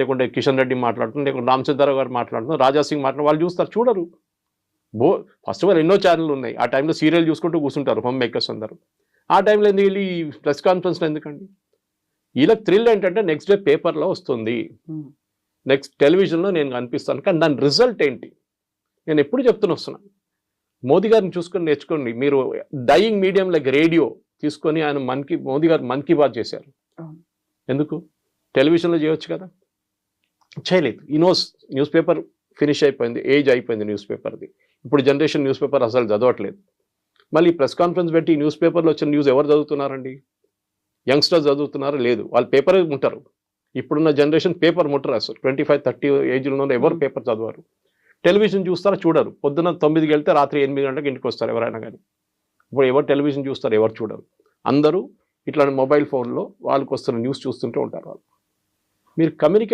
లేకుంటే కిషన్ రెడ్డి మాట్లాడుతున్నారు లేకుంటే రామచంద్రరావు గారు మాట్లాడుతున్నారు రాజా సింగ్ మాట్లాడు వాళ్ళు చూస్తారు చూడరు. బో ఫస్ట్ ఆఫ్ ఆల్ ఎన్నో ఛానల్ ఉన్నాయి. ఆ టైంలో సీరియల్ చూసుకుంటూ కూర్చుంటారు హోమ్ మేకర్స్ అందరూ. ఆ టైంలో ఎందుకు వెళ్ళి ప్రెస్ కాన్ఫరెన్స్లో ఎందుకండి? వీళ్ళకి థ్రిల్ ఏంటంటే నెక్స్ట్ డే పేపర్లో వస్తుంది. నెక్స్ట్ టెలివిజన్లో నేను కనిపిస్తాను. కానీ దాని రిజల్ట్ ఏంటి? నేను ఎప్పుడు చెప్తూనే వస్తున్నాను మోదీ గారిని చూసుకొని నేర్చుకోండి. మీరు డైయింగ్ మీడియం లైక్ రేడియో తీసుకొని ఆయన మన్ కీ మోదీ గారు మన్ కీ బాత్ చేశారు. ఎందుకు? టెలివిజన్లో చేయొచ్చు కదా. చేయలేదు. ఈ నోస్ న్యూస్ పేపర్ ఫినిష్ అయిపోయింది ఏజ్ అయిపోయింది న్యూస్ పేపర్ది ఇప్పుడు జనరేషన్ న్యూస్ పేపర్ అసలు చదవట్లేదు. మళ్ళీ ప్రెస్ కాన్ఫరెన్స్ పెట్టి న్యూస్ పేపర్లో వచ్చిన న్యూస్ ఎవరు చదువుతున్నారండి? యంగ్స్టర్స్ చదువుతున్నారా? లేదు. వాళ్ళు పేపర్ ఉంటారు ఇప్పుడున్న జనరేషన్ పేపర్ ముట్టరు అసలు. ట్వంటీ ఫైవ్ థర్టీ ఏజ్లో ఎవరు Hmm. పేపర్ చదవరు. టెలివిజన్ చూస్తారా? చూడరు. పొద్దున్న తొమ్మిదికి వెళ్తే రాత్రి ఎనిమిది గంటలకు ఇంటికి వస్తారు ఎవరైనా కానీ. ఇప్పుడు ఎవరు టెలివిజన్ చూస్తారు? ఎవరు చూడరు. అందరూ ఇట్లా మొబైల్ ఫోన్లో వాళ్ళకి వస్తున్న న్యూస్ చూస్తుంటూ ఉంటారు వాళ్ళు. మీరు కమ్యూనికేషన్